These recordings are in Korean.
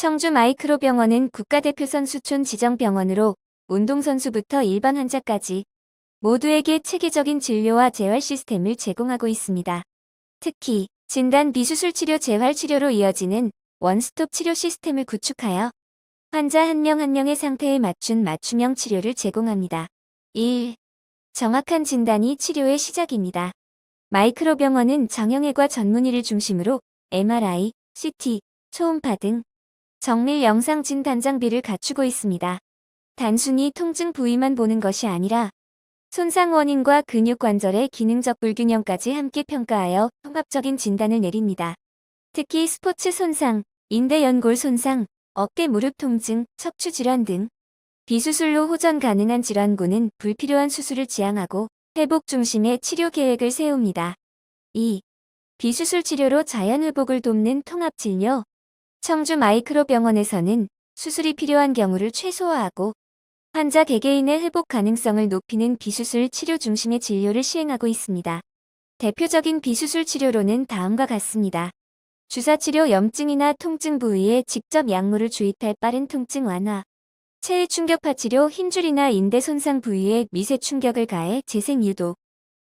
청주 마이크로병원은 국가대표 선 수촌 지정병원으로 운동선수부터 일반 환자까지 모두에게 체계적인 진료와 재활 시스템을 제공하고 있습니다. 특히 진단 비수술 치료 재활 치료로 이어지는 원스톱 치료 시스템을 구축하여 환자 한 명 한 명의 상태에 맞춘 맞춤형 치료를 제공합니다. 1. 정확한 진단이 치료의 시작입니다. 마이크로병원은 정형외과 전문의를 중심으로 MRI, CT, 초음파 등 정밀 영상 진단 장비를 갖추고 있습니다. 단순히 통증 부위만 보는 것이 아니라 손상 원인과 근육 관절의 기능적 불균형까지 함께 평가하여 통합적인 진단을 내립니다. 특히 스포츠 손상, 인대 연골 손상, 어깨 무릎 통증, 척추 질환 등 비수술로 호전 가능한 질환군은 불필요한 수술을 지향하고 회복 중심의 치료 계획을 세웁니다. 2. 비수술 치료로 자연 회복을 돕는 통합 진료. 청주 마이크로병원에서는 수술이 필요한 경우를 최소화하고 환자 개개인의 회복 가능성을 높이는 비수술 치료 중심의 진료를 시행하고 있습니다. 대표적인 비수술 치료로는 다음과 같습니다. 주사치료 염증이나 통증 부위에 직접 약물을 주입할 빠른 통증 완화. 체외 충격파 치료 힘줄이나 인대 손상 부위에 미세 충격을 가해 재생 유도.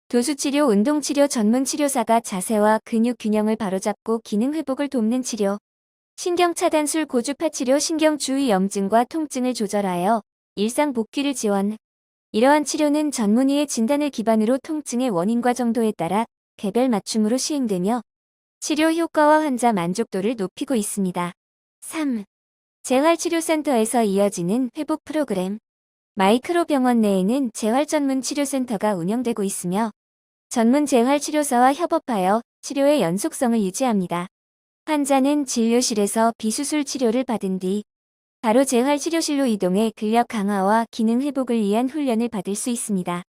도수치료 운동치료 전문 치료사가 자세와 근육 균형을 바로잡고 기능 회복을 돕는 치료. 신경차단술 고주파 치료 신경 주위 염증과 통증을 조절하여 일상 복귀를 지원. 이러한 치료는 전문의의 진단을 기반으로 통증의 원인과 정도에 따라 개별 맞춤으로 시행되며 치료 효과와 환자 만족도를 높이고 있습니다. 3. 재활치료센터에서 이어지는 회복 프로그램. 마이크로병원 내에는 재활 전문 치료센터가 운영되고 있으며 전문 재활치료사와 협업하여 치료의 연속성을 유지합니다. 환자는 진료실에서 비수술 치료를 받은 뒤 바로 재활치료실로 이동해 근력 강화와 기능 회복을 위한 훈련을 받을 수 있습니다.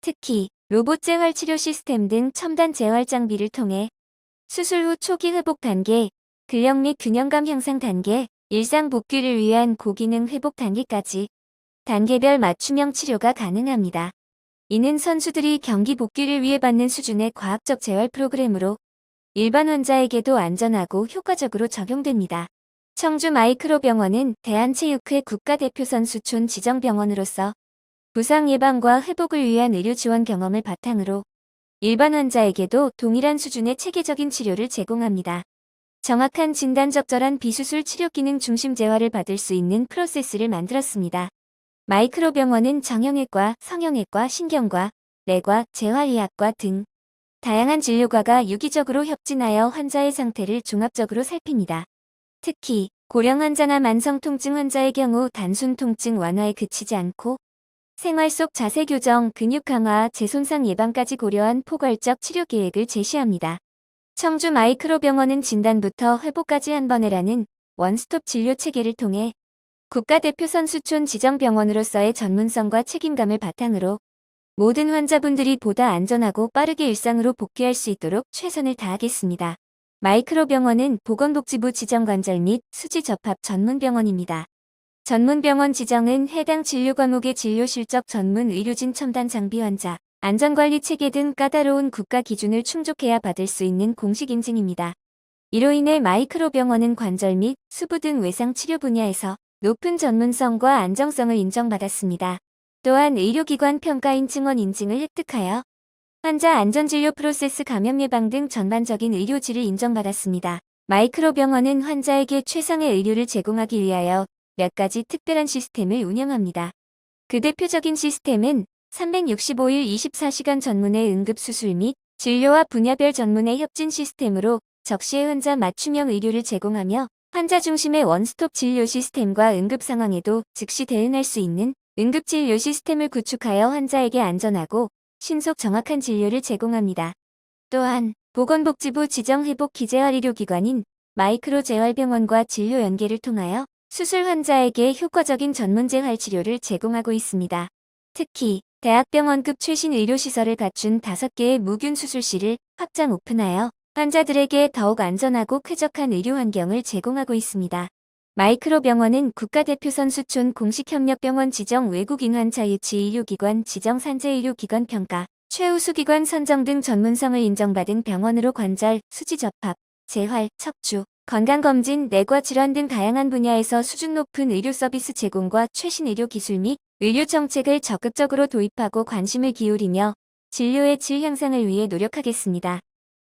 특히 로봇 재활 치료 시스템 등 첨단 재활 장비를 통해 수술 후 초기 회복 단계, 근력 및 균형감 향상 단계, 일상 복귀를 위한 고기능 회복 단계까지 단계별 맞춤형 치료가 가능합니다. 이는 선수들이 경기 복귀를 위해 받는 수준의 과학적 재활 프로그램으로 일반 환자에게도 안전하고 효과적으로 적용됩니다. 청주 마이크로병원은 대한체육회 국가대표 선 수촌 지정병원으로서 부상 예방과 회복을 위한 의료 지원 경험을 바탕으로 일반 환자에게도 동일한 수준의 체계적인 치료를 제공합니다. 정확한 진단 적절한 비수술 치료 기능 중심 재활을 받을 수 있는 프로세스를 만들었습니다. 마이크로병원은 정형외과, 성형외과, 신경과, 뇌과, 재활의학과 등 다양한 진료과가 유기적으로 협진하여 환자의 상태를 종합적으로 살핍니다. 특히 고령 환자나 만성 통증 환자의 경우 단순 통증 완화에 그치지 않고 생활 속 자세 교정, 근육 강화, 재손상 예방까지 고려한 포괄적 치료 계획을 제시합니다. 청주 마이크로병원은 진단부터 회복까지 한 번에라는 원스톱 진료 체계를 통해 국가대표 선수촌 지정병원으로서의 전문성과 책임감을 바탕으로 모든 환자분들이 보다 안전하고 빠르게 일상으로 복귀할 수 있도록 최선을 다하겠습니다. 마이크로병원은 보건복지부 지정관절 및 수지 접합 전문병원입니다. 전문병원 지정은 해당 진료 과목의 진료 실적 전문 의료진 첨단 장비 환자, 안전관리 체계 등 까다로운 국가 기준을 충족해야 받을 수 있는 공식 인증입니다. 이로 인해 마이크로 병원은 관절 및 수부 등 외상 치료 분야에서 높은 전문성과 안정성을 인정받았습니다. 또한 의료기관 평가인 증원 인증을 획득하여 환자 안전진료 프로세스 감염 예방 등 전반적인 의료질을 인정받았습니다. 마이크로병원은 환자에게 최상의 의료를 제공하기 위하여 몇 가지 특별한 시스템을 운영합니다. 그 대표적인 시스템은 365일 24시간 전문의 응급수술 및 진료와 분야별 전문의 협진 시스템으로 적시에 환자 맞춤형 의료를 제공하며 환자 중심의 원스톱 진료 시스템과 응급 상황에도 즉시 대응할 수 있는 응급진료 시스템을 구축하여 환자에게 안전하고 신속 정확한 진료를 제공합니다. 또한 보건복지부 지정회복 기재활 의료기관인 마이크로 재활병원과 진료 연계를 통하여 수술 환자에게 효과적인 전문 재활 치료를 제공하고 있습니다. 특히 대학병원급 최신 의료시설을 갖춘 5개의 무균 수술실을 확장 오픈하여 환자들에게 더욱 안전하고 쾌적한 의료 환경을 제공하고 있습니다. 마이크로병원은 국가대표 선 수촌 공식협력병원 지정 외국인 환자 유치 의료기관 지정 산재의료기관 평가, 최우수기관 선정 등 전문성을 인정받은 병원으로 관절, 수지 접합, 재활, 척추, 건강검진, 내과 질환 등 다양한 분야에서 수준 높은 의료 서비스 제공과 최신 의료 기술 및 의료 정책을 적극적으로 도입하고 관심을 기울이며 진료의 질 향상을 위해 노력하겠습니다.